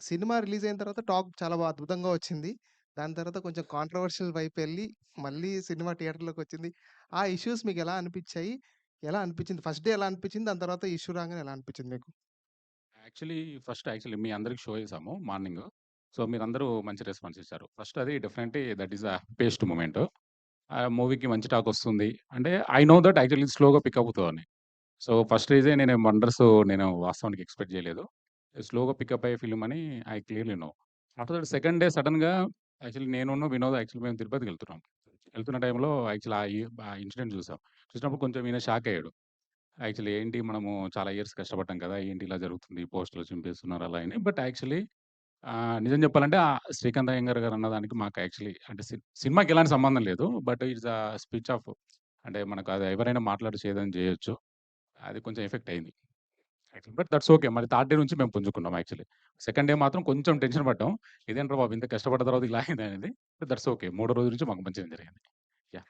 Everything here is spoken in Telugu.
సినిమా రిలీజ్ అయిన తర్వాత టాక్ చాలా బా అద్భుతంగా వచ్చింది. దాని తర్వాత కొంచెం కాంట్రోవర్షియల్ వెళ్ళి మళ్ళీ సినిమా థియేటర్లోకి వచ్చింది ఆ ఇష్యూస్ మీకెలా అనిపిచ్చాయి? ఎలా అనిపిచ్చింది? ఫస్ట్ డే ఎలా అనిపిచ్చింది? దాని తర్వాత ఇష్యూ రాంగానే ఎలా అనిపిచ్చింది మీకు? యాక్చువల్లీ ఫస్ట్ యాక్చువల్లీ మీ అందరికి షో చేసాము మార్నింగు. సో, మీరందరూ మంచి రెస్పాన్స్ ఇచ్చారు. ఫస్ట్ అది definitely that is the best moment. ఆ మూవీకి మంచి టాక్ వస్తుంది. అంటే ఐ నో దట్ యాక్చువల్లీ స్లోగా పికప్ అవుతదని. సో, ఫస్ట్ రీజే నేను 'వండర్స్' నేను వాస్తవానికి ఎక్స్‌పెక్ట్ చేయలేదు. స్లోగా పికప్ అయ్యే ఫిల్మ్ అని I clearly know. After that second day సడెన్‌గా యాక్చువల్లీ నేనును వినోద్ యాక్చువల్లీ మేము తిరుపతికెళ్తున్నాం. వెళ్తున్న టైంలో యాక్చువల్లీ ఆ ఆ ఇన్సిడెంట్ చూసాం. చూసినప్పుడు కొంచెం ఈయన షాక్ అయ్యాడు. యాక్చువల్లీ ఏంటి మనము చాలా ఇయర్స్ కష్టపడ్డాం కదా! ఏంటి ఇలా జరుగుతుంది పోస్టర్‌లు చింపేస్తున్నారు అలా అని. బట్ యాక్చువల్లీ నిజం చెప్పాలంటే ఆహ్, శ్రీకాంత్ అయ్యంగార్ గారు అన్నదానికి మాకు యాక్చువల్లీ అంటే సినిమాకి ఎలాంటి సంబంధం లేదు. But it's a speech of అంటే మనకు అది ఎవరైనా మాట్లాడి ఏదైనా చేయొచ్చు. అది కొంచెం ఎఫెక్ట్ అయింది. But that's okay. మరి థర్డ్ డే నుంచి మేము పుంజుకున్నాం యాక్చువల్లీ. సెకండ్ డే మాత్రం కొంచెం టెన్షన్ పడ్డాం. ఇదేంట్రా బాబు ఇంత కష్టపడ్డ తర్వాత ఇలా అయిందనేది. That's okay. మూడో రోజు నుంచి మాకు మంచిగానే జరిగింది. యా